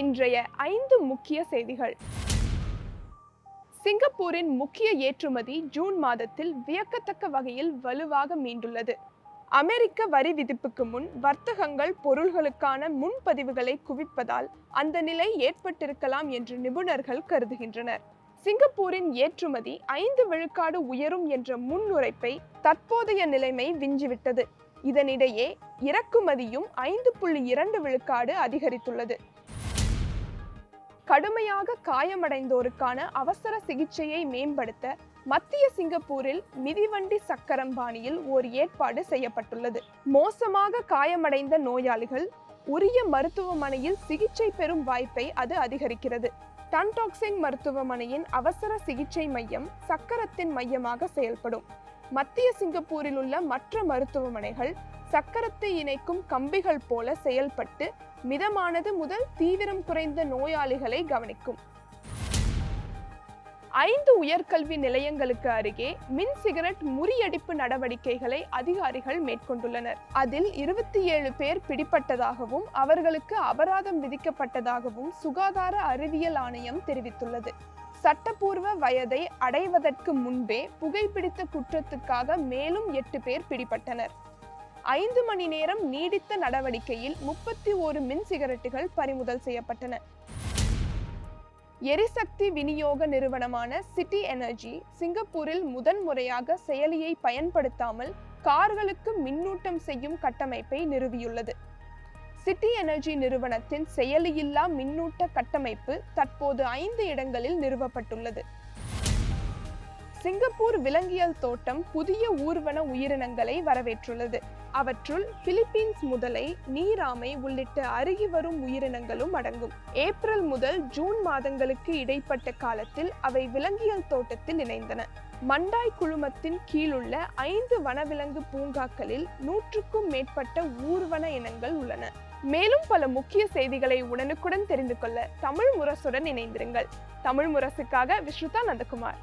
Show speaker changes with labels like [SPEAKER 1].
[SPEAKER 1] இன்றைய ஐந்து முக்கிய செய்திகள். சிங்கப்பூரின் முக்கிய ஏற்றுமதி ஜூன் மாதத்தில் வியக்கத்தக்க வகையில் வலுவாக மீண்டுள்ளது. அமெரிக்க வரி விதிப்புக்கு முன் வர்த்தகங்கள் பொருள்களுக்கான முன்பதிவுகளை குவிப்பதால் அந்த நிலை ஏற்பட்டிருக்கலாம் என்று நிபுணர்கள் கருதுகின்றனர். சிங்கப்பூரின் ஏற்றுமதி ஐந்து விழுக்காடு உயரும் என்ற முன்னுரைப்பை தற்போதைய நிலைமை விஞ்சிவிட்டது. இதனிடையே இறக்குமதியும் ஐந்து புள்ளி இரண்டு விழுக்காடு அதிகரித்துள்ளது. கடுமையாக காயமடைந்தோருக்கான அவசர சிகிச்சையை மேம்படுத்த மத்திய சிங்கப்பூரில் மிதிவண்டி சக்கரம் பாணியில் ஓர் ஏற்பாடு செய்யப்பட்டுள்ளது. மோசமாக காயமடைந்த நோயாளிகள் உரிய மருத்துவமனையில் சிகிச்சை பெறும் வாய்ப்பை அது அதிகரிக்கிறது. டன்டாக்சிங் மருத்துவமனையின் அவசர சிகிச்சை மையம் சக்கரத்தின் மையமாக செயல்படும். மத்திய சிங்கப்பூரில் உள்ள மற்ற மருத்துவமனைகள் சக்கரத்தை இணைக்கும் கம்பிகள் போல செயல்பட்டு மிதமானது முதல் தீவிரம் குறைந்த நோயாளிகளை கவனிக்கும். ஐந்து உயர்கல்வி நிலையங்களுக்கு அருகே மின் சிகரெட் முறியடிப்பு நடவடிக்கைகளை அதிகாரிகள் மேற்கொண்டுள்ளனர். அதில் இருபத்தி ஏழு பேர் பிடிப்பட்டதாகவும் அவர்களுக்கு அபராதம் விதிக்கப்பட்டதாகவும் சுகாதார அறிவியல் ஆணையம் தெரிவித்துள்ளது. சட்டப்பூர்வ வயதை அடைவதற்கு முன்பே புகைப்பிடித்த குற்றத்துக்காக மேலும் எட்டு பேர் பிடிபட்டனர். ஐந்து மணி நேரம் நீடித்த நடவடிக்கையில் முப்பத்தி ஒரு மின் சிகரெட்டுகள் பறிமுதல் செய்யப்பட்டன. எரிசக்தி விநியோக நிறுவனமான சிட்டி எனர்ஜி சிங்கப்பூரில் முதன்முறையாக செயலியை பயன்படுத்தாமல் கார்களுக்கு மின்னூட்டம் செய்யும் கட்டமைப்பை நிறுவியுள்ளது. சிட்டி எனர்ஜி நிறுவனத்தின் செயலியில்லா மின்னூட்ட கட்டமைப்பு தற்போது ஐந்து இடங்களில் நிறுவப்பட்டுள்ளது. சிங்கப்பூர் விலங்கியல் தோட்டம் புதிய ஊர்வன உயிரினங்களை வரவேற்றுள்ளது. அவற்றுள் பிலிப்பீன்ஸ் முதலை நீராமை உள்ளிட்ட அருகி வரும் உயிரினங்களும் அடங்கும். ஏப்ரல் முதல் ஜூன் மாதங்களுக்கு இடைப்பட்ட காலத்தில் அவை விலங்கியல் தோட்டத்தில் இணைந்தன. மண்டாய் குழுமத்தின் கீழுள்ள ஐந்து வனவிலங்கு பூங்காக்களில் நூற்றுக்கும் மேற்பட்ட ஊர்வன இனங்கள் உள்ளன. மேலும் பல முக்கிய செய்திகளை உடனுக்குடன் தெரிந்து கொள்ள தமிழ் முரசுடன் இணைந்திருங்கள். தமிழ் முரசுக்காக விஸ்ருதா நந்தகுமார்.